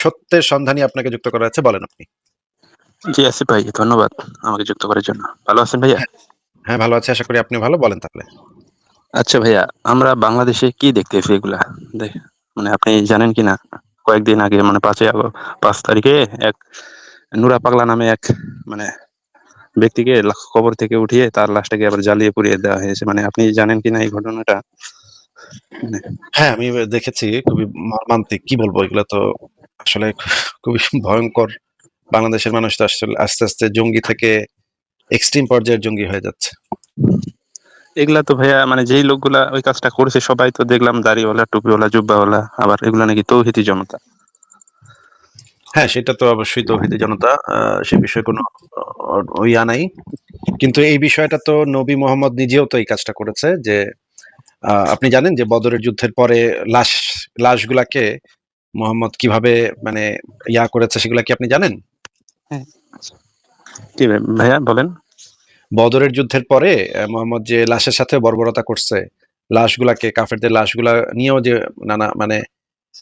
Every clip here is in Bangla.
সত্যের সন্ধানী আপনাকে যুক্ত করা আছে বলেন আপনি। জি আসিফ ভাই ধন্যবাদ আমাকে যুক্ত করার জন্য। ভালো আছেন ভাইয়া? হ্যাঁ ভালো আছি আশা করি আপনি ভালো বলেন তাহলে। আচ্ছা ভাইয়া আমরা বাংলাদেশে কি দেখতেছি এগুলা? দেখ মানে আপনি জানেন কি না কয়েকদিন আগে মানে পাঁচই আগ- পাঁচ তারিখে এক নুরা পাগলা নামে এক মানে ব্যক্তিকে কবর থেকে উঠিয়ে তার লাশটাকে আবার জ্বালিয়ে পুড়িয়ে দেওয়া হয়েছে। মানে আপনি জানেন কিনা এই ঘটনাটা? হ্যাঁ আমি দেখেছি খুবই মর্মান্তিক কি বলব? এগুলো তো আসলে খুবই ভয়ঙ্কর। বাংলাদেশের মানুষ তো আসলে আস্তে আস্তে জঙ্গি থেকে এক্সট্রিম পর্যায়ের জঙ্গি হয়ে যাচ্ছে। এগুলা তো ভাইয়া মানে যেই লোকগুলা ওই কাজটা করেছে সবাই তো দেখলাম দাড়িওয়ালা টুপিওয়ালা জুব্বাওয়ালা আবার এগুলা নাকি তৌহিতি জনতা। হ্যাঁ সেটা তো অবশ্যই তৌহিদি জনতা আহ, সে বিষয়ে কোনো ইয়া নাই। কিন্তু এই বিষয়টা তো নবী মোহাম্মদ নিজেও তো এই কাজটা করেছে যে আপনি জানেন যে বদরের যুদ্ধের পরে লাশ লাশগুলাকে মোহাম্মদ কীভাবে মানে ইয়া করেছে সেগুলা কি আপনি জানেন? কি ভাইয়া বলেন। বদরের যুদ্ধের পরে মোহাম্মদ যে লাশের সাথে বর্বরতা করছে লাশগুলাকে কাফেরদের লাশগুলা নিয়েও যে নানা মানে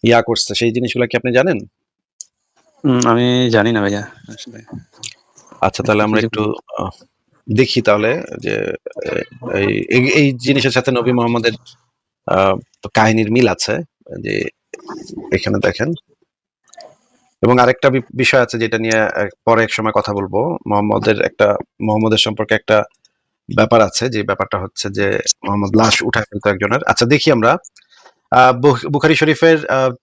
ইয়া করছে সেই জিনিসগুলা কি আপনি জানেন? আমি জানি না ভাইয়া আচ্ছা তাহলে আমরা একটু দেখি তাহলে যে এই জিনিসের সাথে নবী মোহাম্মদের কাহিনীর মিল আছে, যে এখানে দেখেন। এবং আরেকটা বিষয় আছে যেটা নিয়ে পরে এক সময় কথা বলব। মোহাম্মদের একটা, মোহাম্মদের সম্পর্কে একটা ব্যাপার আছে, যে ব্যাপারটা হচ্ছে যে, মোহাম্মদ লাশ উঠায় ফেলতো একজনের। আচ্ছা দেখি আমরা। বুখারী শরীফের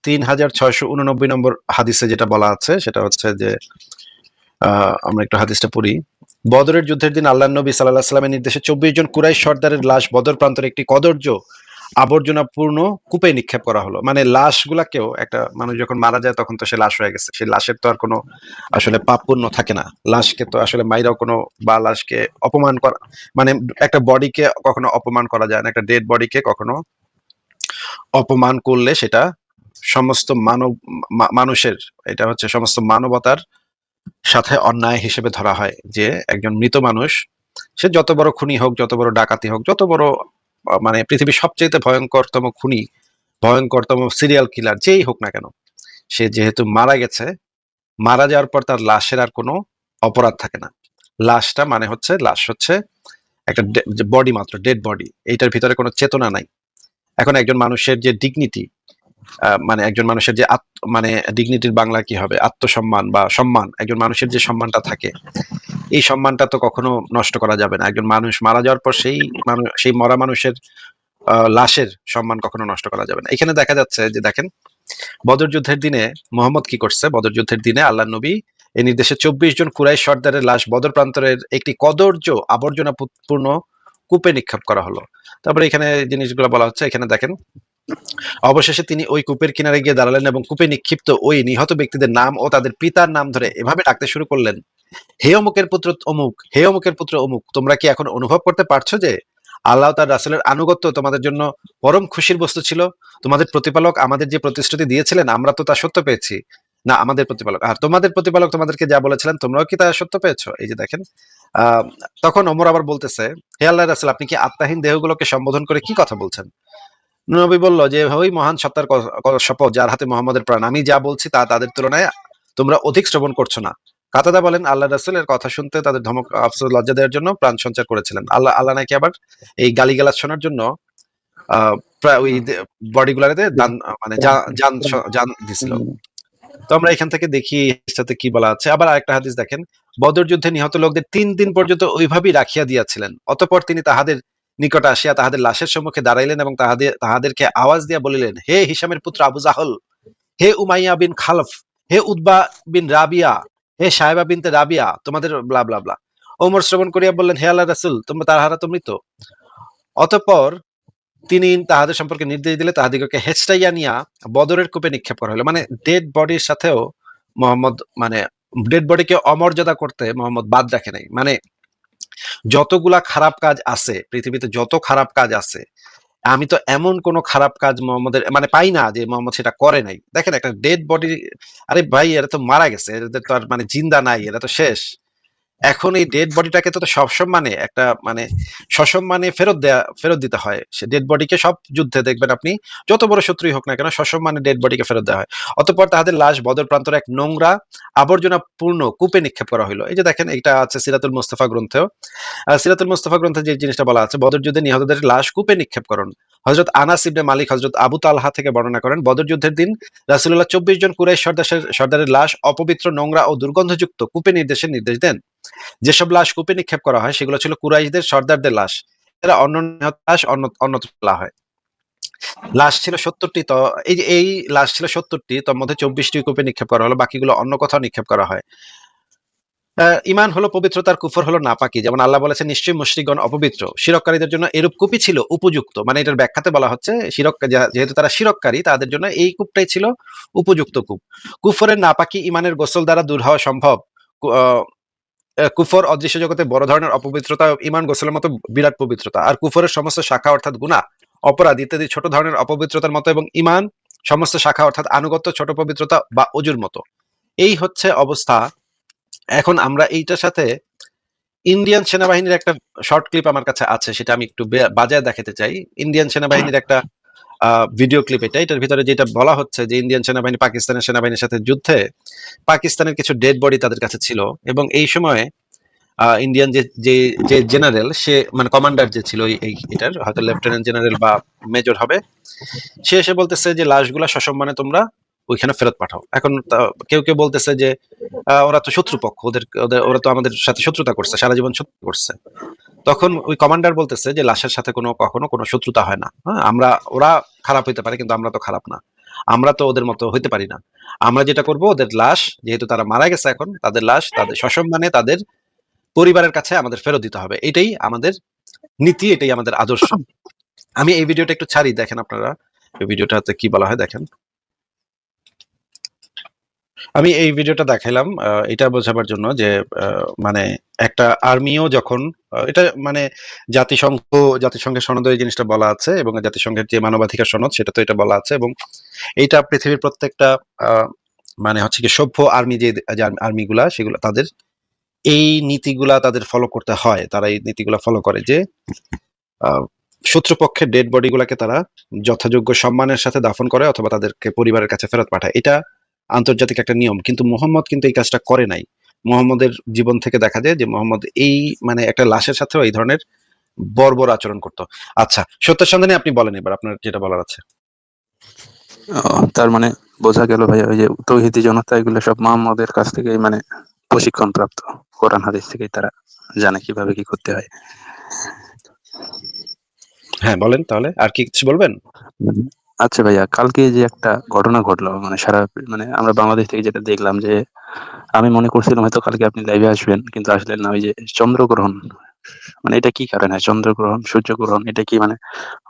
তিন হাজার ছয়শো উননব্বই নম্বর হাদিসে যেটা বলা আছে, সেটা হচ্ছে যে আমরা একটু হাদিসটা পড়ি। বদরের যুদ্ধের দিন আল্লাহ নবী সাল্লাহ সাল্লামের নির্দেশে চব্বিশ জন কুরাইশ সর্দারের লাশ বদর প্রান্তরে একটি কদর্য আবর্জনাপূর্ণ কূপে নিক্ষেপ করা হলো। মানে লাশগুলাকেও একটা মানুষ যখন মারা যায় তখন তো সে লাশ হয়ে গেছে। সেই লাশের তো আর কোনো আসলে পাপ পুণ্য থাকে না। লাশকে তো আসলে মাইরাও কোনো বা লাশকে অপমান করা মানে একটা বডিকে কখনো অপমান করা যায় না। একটা ডেড বডিকে কখনো অপমান করলে সেটা সমস্ত মানব মানুষের এটা হচ্ছে সমস্ত মানবতার সাথে অন্যায় হিসেবে ধরা হয় যে একজন মৃত মানুষ, সে যত বড় খুনি হোক, যত বড় ডাকাতি হোক, যত বড় মানে পৃথিবীর সবচেয়ে ভয়ঙ্করতম খুনি, ভয়ঙ্করতম সিরিয়াল কিলার যেই হোক না কেন, সে যেহেতু মারা গেছে, মারা যাওয়ার পর তার লাশের আর কোনো অপরাধ থাকে না। লাশটা মানে হচ্ছে, লাশ হচ্ছে একটা বডি মাত্র ডেড বডি এইটার ভিতরে কোনো চেতনা নাই। এখন একজন মানুষের যে ডিগনিটি মানে একজন মানুষের যে মানে ডিগনিটির বাংলা কি হবে? আত্মসম্মান বা সম্মান, একজন মানুষের যে সম্মানটা থাকে, এই সম্মানটা তো কখনো নষ্ট করা যাবে না। একজন মানুষ মারা যাওয়ার পর সেই মানুষ সেই মরা মানুষের লাশের সম্মান কখনো নষ্ট করা যাবে না। এখানে দেখা যাচ্ছে যে দেখেন, বদর যুদ্ধের দিনে মোহাম্মদ কি করছে? বদর যুদ্ধের দিনে আল্লাহ নবী এই নির্দেশে চব্বিশ জন কুরাই সর্দারের লাশ বদর প্রান্তরের একটি কদর্য আবর্জনা পূর্ণ কূপে নিক্ষেপ করা হলো। তারপরে এখানে জিনিসগুলো বলা হচ্ছে, এখানে দেখেন অবশেষে তিনি ওই কূপের কিনারে গিয়ে দাঁড়ালেন এবং কূপে নিক্ষিপ্ত ওই নিহত ব্যক্তিদের নাম ও তাদের পিতার নাম ধরে এভাবে ডাকতে শুরু করলেন। হে অমুকের পুত্র অমুক, হে অমুকের পুত্র অমুক, তোমরা কি এখন অনুভব করতে পারছ যে আল্লাহ তার রাসুলের আনুগত্য তোমাদের জন্য পরম খুশির বস্তু ছিল? তোমাদের প্রতিপালক আমাদের যে প্রতিশ্রুতি দিয়েছিলেন, আমরা তো তা সত্য পেয়েছি। না, আমাদের প্রতিপালক, আর তোমাদের প্রতিপালক তোমাদেরকে যা বলেছিলেন, তোমরাও কি তা সত্য পেয়েছ? এই যে দেখেন তখন অমর আবার বলতেছে, হে আল্লাহ রাসুল, আপনি কি আত্মাহীন দেহগুলোকে সম্বোধন করে কি কথা বলছেন? নবী বলল যে, ওই মহান সত্তার শপথ যার হাতে মোহাম্মদের প্রাণ, আমি যা বলছি তা তাদের তুলনায় তোমরা অধিক শ্রবণ করছ না। কাতাদা বলেন, আল্লাহ রাসুলের কথা শুনতে তাদের ধমক, আফসোস, লজ্জা দেওয়ার জন্য প্রাণ সঞ্চার করেছিলেন। আল্লাহ আল্লাহ নাকি আবার এই গালিগালাজ শোনার জন্য প্রায় ওই বডিগুলারে দান মানে স- জান দিছিল। তো আমরা এখান থেকে দেখি সাথে কি বলা আছে। আবার আরেকটা হাদিস দেখেন বদর যুদ্ধে নিহত লোকদের তিন দিন পর্যন্ত ওইভাবেই রাখিয়া দিয়াছিলেন। অতঃপর তিনি তাহাদের নিকট আসিয়া তাহাদের লাশের সম্মুখে দাঁড়াইলেন এবং তাহাদের, তাহাদেরকে আওয়াজ দিয়া বলিলেন, হে হিসামের পুত্র আবু জাহল, হে উমাইয়া বিন খালফ, হে উদ্বা বিন রাবিয়া, হে সাহেবা বিনতে রাবিয়া, তোমাদের ব্লা ব্লা ওমর শ্রবণ করিয়া বললেন, হে আল্লাহ রাসুল, তোমরা তার হারা তো মৃত? অতঃপর তিনি তাহাদের সম্পর্কে নির্দেশ দিলে তাহাদিগকে হেচটাইয়া নিয়া বদরের কূপে নিক্ষেপ করা হলো মানে ডেড বডির সাথেও মোহাম্মদ মানে ডেড বডিকে অমর্যাদা করতে মোহাম্মদ বাদ রাখে নাই। মানে যতগুলা খারাপ কাজ আছে, পৃথিবীতে যত খারাপ কাজ আছে, আমি তো এমন কোন খারাপ কাজ মোহাম্মদের মানে পাই না যে মোহাম্মদ সেটা করে নাই। দেখেন একটা ডেড বডি আরে ভাই, এরা তো মারা গেছে, এদের তো আর মানে জিন্দা নাই, এরা তো শেষ। এখন এই ডেড বডিটাকে তো সসম্মানে একটা মানে সসম্মানে ফেরত দেয়া, ফেরত দিতে হয়। সে ডেড বডিকে সব যুদ্ধে দেখবেন আপনি, যত বড় শত্রুই হোক না কেন, সসম্মানে ডেড বডিকে ফেরত দেওয়া হয়। অতঃপর তাহাদের লাশ বদর প্রান্তর এক নোংরা আবর্জনা পূর্ণ কূপে নিক্ষেপ করা হলো এই যে দেখেন এটা আছে সিরাতুল মুস্তাফা গ্রন্থেও। সিরাতুল মুস্তাফা গ্রন্থে যে জিনিসটা বলা আছে, বদর যুদ্ধে নিহতদের লাশ কূপে নিক্ষেপ করুন। হজরত আনাস ইবনে মালিক হজরত আবু তালহা থেকে বর্ণনা করেন, বদর যুদ্ধের দিন রাসুল্লাহ চব্বিশ জন কুরাইশ সর্দারের সর্দারের লাশ অপবিত্র, নোংরা ও দুর্গন্ধযুক্ত কূপে নির্দেশের নির্দেশ দেন। যেসব লাশ কূপে নিক্ষেপ করা হয়, সেগুলো ছিল কুরাইশদের সর্দারদের লাশ। এরা অন্য লাশ অন্য, অন্যত্র ফেলা হয়। লাশ ছিল সত্তরটি, তো এই যে এই লাশ ছিল সত্তরটি তার মধ্যে চব্বিশটি কূপে নিক্ষেপ করা হলো, বাকিগুলো অন্য কোথাও নিক্ষেপ করা হয়। ইমান হলো পবিত্রতার কুফর হলো নাপাকি। যেমন আল্লাহ বলেছেন, নিশ্চয়ই মুশরিকগণ অপবিত্র। শিরককারীদের জন্য এরূপ কূপই ছিল, উপযুক্ত। মানে এটার ব্যাখ্যাতে বলা হচ্ছে শিরক যেহেতু তারা শিরককারী, তাদের জন্য এই কূপটাই ছিল উপযুক্ত কূপ। কুফরের নাপাকি ইমানের গোসল দ্বারা দূর হওয়া সম্ভব। কুফর অদৃশ্য জগতে বড় ধরনের অপবিত্রতা ইমান গোসলের মতো বিরাট পবিত্রতা। আর কুফরের সমস্ত শাখা অর্থাৎ গুণা অপরাধ ইত্যাদি ছোট ধরনের অপবিত্রতার মতো এবং ইমান সমস্ত শাখা অর্থাৎ আনুগত্য ছোট পবিত্রতা বা অজুর মতো। এই হচ্ছে অবস্থা এখন আমরা এইটার সাথে ইন্ডিয়ান সেনাবাহিনীর একটা শর্ট ক্লিপ আমার কাছে আছে, সেটা আমি একটু বাজায় দেখাতে চাই। ইন্ডিয়ান সেনাবাহিনীর একটা ভিডিও ক্লিপ এটা। এটার ভিতরে যেটা বলা হচ্ছে যে ইন্ডিয়ান সেনাবাহিনী, পাকিস্তানের সেনাবাহিনীর সাথে যুদ্ধে পাকিস্তানের কিছু ডেড বডি তাদের কাছে ছিল এবং এই সময়ে ইন্ডিয়ান যে যে জেনারেল সে মানে কমান্ডার যে ছিল, এই এটার, হয়তো লেফটেন্যান্ট জেনারেল বা মেজর হবে, সে এসে বলতেছে যে লাশগুলা সসম্মানে তোমরা ওইখানে ফেরত পাঠাও। এখন কেউ কেউ বলতেছে যে ওরা তো শত্রুপক্ষ, ওদের ওরা তো আমাদের সাথে শত্রুতা করছে, সারা জীবন শত্রু করছে। তখন ওই কমান্ডার বলতেছে যে, লাশের সাথে কোনো, কখনো কোনো শত্রুতা হয় না। হ্যাঁ আমরা, ওরা খারাপ হইতে পারে, কিন্তু আমরা তো খারাপ না। আমরা তো ওদের মতো হইতে পারি না। আমরা যেটা করব, ওদের লাশ, যেহেতু তারা মারা গেছে এখন, তাদের লাশ, তাদের সসম্মানে তাদের পরিবারের কাছে আমাদের ফেরত দিতে হবে। এটাই আমাদের নীতি, এটাই আমাদের আদর্শ। আমি এই ভিডিওটা একটু ছাড়ি, দেখেন আপনারা, এই ভিডিওটাতে কি বলা হয়, দেখেন। আমি এই ভিডিওটা দেখাইলাম এটা বোঝাবার জন্য যে মানে একটা আর্মিও যখন এটা মানে জাতিসংঘ, জাতিসংঘের সনদে এই জিনিসটা বলা আছে এবং জাতিসংঘের যে মানবাধিকার সনদ সেটা তো এটা বলা আছে এবং এইটা পৃথিবীর প্রত্যেকটা মানে হচ্ছে কি সভ্য আর্মি যে আর্মিগুলা সেগুলো তাদের এই নীতিগুলা তাদের ফলো করতে হয়, তারা এই নীতিগুলা ফলো করে যে শত্রুপক্ষের ডেড বডিগুলাকে তারা যথাযোগ্য সম্মানের সাথে দাফন করে অথবা তাদেরকে পরিবারের কাছে ফেরত পাঠায়। এটা আন্তর্জাতিক একটা নিয়ম। কিন্তু মোহাম্মদ কিন্তু এই কাজটা করে নাই। মোহাম্মদের জীবন থেকে দেখা যায় যে মোহাম্মদ এই মানে একটা লাশের সাথেও এই ধরনের বর্বর আচরণ করতো। আচ্ছা সত্যের সন্ধানে আপনি বলেন এবার আপনার যেটা বলার আছে। তার মানে বোঝা গেল ভাই ওই যে তৌহিদি জনতা এগুলো সব মোহাম্মদের কাছ থেকে মানে প্রশিক্ষণ প্রাপ্ত কোরআন হাদিস থেকেই তারা জানে কীভাবে কি করতে হয়। হ্যাঁ বলেন তাহলে। আর কি কিছু বলবেন? আচ্ছা ভাইয়া, কালকে যে একটা ঘটনা ঘটলো মানে সারা মানে আমরা বাংলাদেশ থেকে যেটা দেখলাম যে, আমি মনে করছিলাম হয়তো কালকে আপনি লাইভে আসবেন, কিন্তু আসলেন না, ওই যে চন্দ্রগ্রহণ মানে এটা কি কারণে? চন্দ্রগ্রহণ, সূর্যগ্রহণ, এটা কি মানে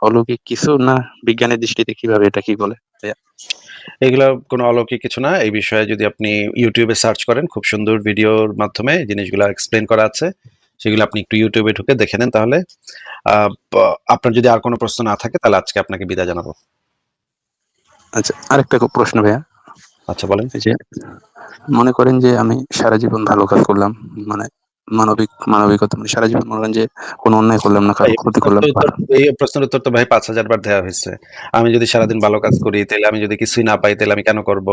অলৌকিক কিছু না বিজ্ঞানের দৃষ্টিতে কীভাবে এটা কি বলে? এগুলো কোনো অলৌকিক কিছু না, এই বিষয়ে যদি আপনি ইউটিউবে সার্চ করেন, খুব সুন্দর ভিডিওর মাধ্যমে জিনিসগুলো এক্সপ্লেন করা আছে, সেগুলো আপনি একটু ইউটিউবে ঢুকে দেখে নেন তাহলে। আপনার যদি আর কোনো প্রশ্ন না থাকে, তাহলে আজকে আপনাকে বিদায় জানাব। আচ্ছা আরেকটা প্রশ্ন ভাইয়া। আচ্ছা বলেন। যে মনে করেন যে আমি সারা জীবন ভালো কাজ করলাম মানে মানবিক মানবিকতা মানে সারা জীবন মনে করেন যে কোনো অন্যায় করলাম না কারও ক্ষতি করলাম এই প্রশ্নের উত্তর তো ভাই পাঁচ হাজার বার দেওয়া হয়েছে। আমি যদি সারাদিন ভালো কাজ করি তাহলে আমি যদি কিছুই না পাই তাহলে আমি কেন করব?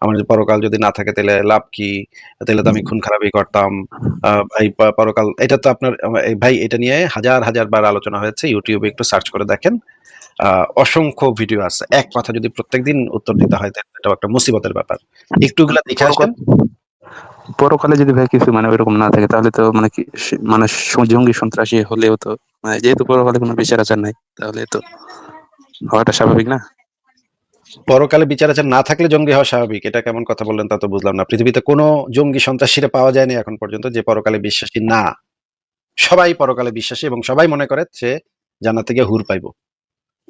আমার যদি পরকাল যদি না থাকে তাহলে লাভ কি? তাহলে তো আমি খুন খারাপই করতাম। আহ, ভাই পরকাল এটা তো আপনার ভাই এটা নিয়ে হাজার হাজার বার আলোচনা হয়েছে ইউটিউবে একটু সার্চ করে দেখেন। অসংখ্য ভিডিও আছে। এক কথা যদি প্রত্যেকদিন উত্তর দিতে হয় এটা একটা মুসিবতের ব্যাপার। একটুগুলা দেখে আসবেন পরকালে যদি ভাই কিছু মানে ওইরকম না থাকে তাহলে তো মানে কি মানে জঙ্গি সন্ত্রাসী হলেও তো মানে যেহেতু পরকালে কোনো বিচার আচার নাই তাহলে তো হওয়াটা স্বাভাবিক না? পরকালে বিচার আচার না থাকলে জঙ্গি হওয়া স্বাভাবিক। এটা কেমন কথা বললেন তা তো বুঝলাম না। পৃথিবীতে কোনো জঙ্গি সন্ত্রাসীরা পাওয়া যায়নি এখন পর্যন্ত যে পরকালে বিশ্বাসী না। সবাই পরকালে বিশ্বাসী এবং সবাই মনে করে সে জান্নাত থেকে হুর পাইবো।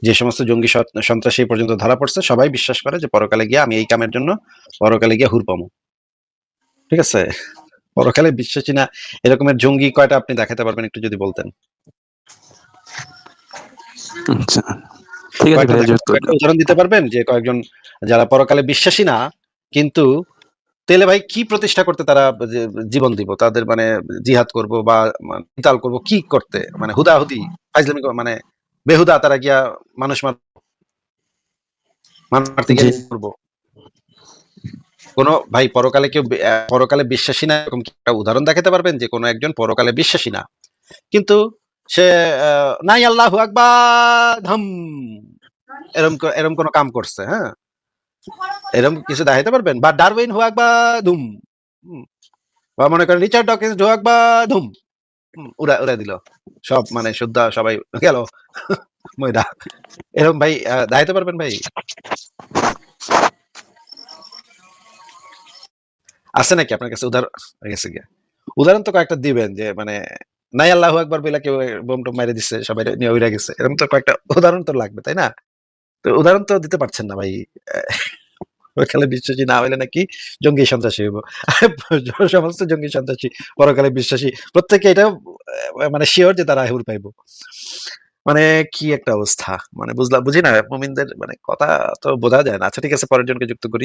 যে সমস্ত জঙ্গি সন্ত্রাসী পর্যন্ত ধরা পড়ছে সবাই বিশ্বাস করে যে পরকালে গিয়ে আমি এই কামের জন্য পরকালে গিয়ে হুর পাবো ঠিক আছে? পরকালে বিশ্বাসী না এরকমের জঙ্গি কয়টা আপনি দেখাতে পারবেন একটু যদি বলতেন? আচ্ছা। উদাহরণ দিতে পারবেন যে কয়েকজন যারা পরকালে বিশ্বাসী না কিন্তু তেলে ভাই কি প্রতিষ্ঠা করতে তারা জীবন দিব? তাদের মানে জিহাদ করব বা মানে করব কি করতে? মানে হুদাহুদি ফাইজলামি মানে বেহুদা তারা গিয়া মানুষ মার মারতে গিয়ে করব? কোন ভাই পরকালে কেউ পরকালে বিশ্বাসী না এরকম একটা উদাহরণ দেখাতে পারবেন যে কোনো একজন পরকালে বিশ্বাসী না? কিন্তু সে নাই আল্লাহ আকবার ধম! ক- এরকম কোন কাম করছে হ্যাঁ? এরম কিছু দেখাইতে পারবেন? বা ডারউইন হুয়াক বা ধুম। বা মনে করেন রিচার্ড ডকিন্স হুয়াক বা ধুম! উড়া উড়া দিল। সব মানে শুদ্ধ সবাই গেল। ময়দা। এরকম ভাই আহ, দেখাইতে পারবেন ভাই? আছে নাকি আপনার কাছে? উদাহরণ গেছে গিয়া। উদাহরণ তো কয়েকটা দিবেন যে মানে নাই আল্লাহ একবার বইলা কেউ বোম টোম মাইরে দিচ্ছে সবাই নিয়ে উইরা গেছে। এরকম তো কয়েকটা উদাহরণ তো লাগবে তাই না? তো উদাহরণ তো দিতে পারছেন না ভাই। পরকালে বিশ্বাসী না হইলে নাকি জঙ্গি সন্ত্রাসী হইব। সমস্ত জঙ্গি সন্ত্রাসী, পরকালে বিশ্বাসী, প্রত্যেকে এটা মানে শিওর যে তারা হুর পাইব। মানে কি একটা অবস্থা? মানে বুঝলাম বুঝি না, মুমিনদের মানে কথা তো বোঝা যায় না। আচ্ছা ঠিক আছে, পরের জনকে যুক্ত করি।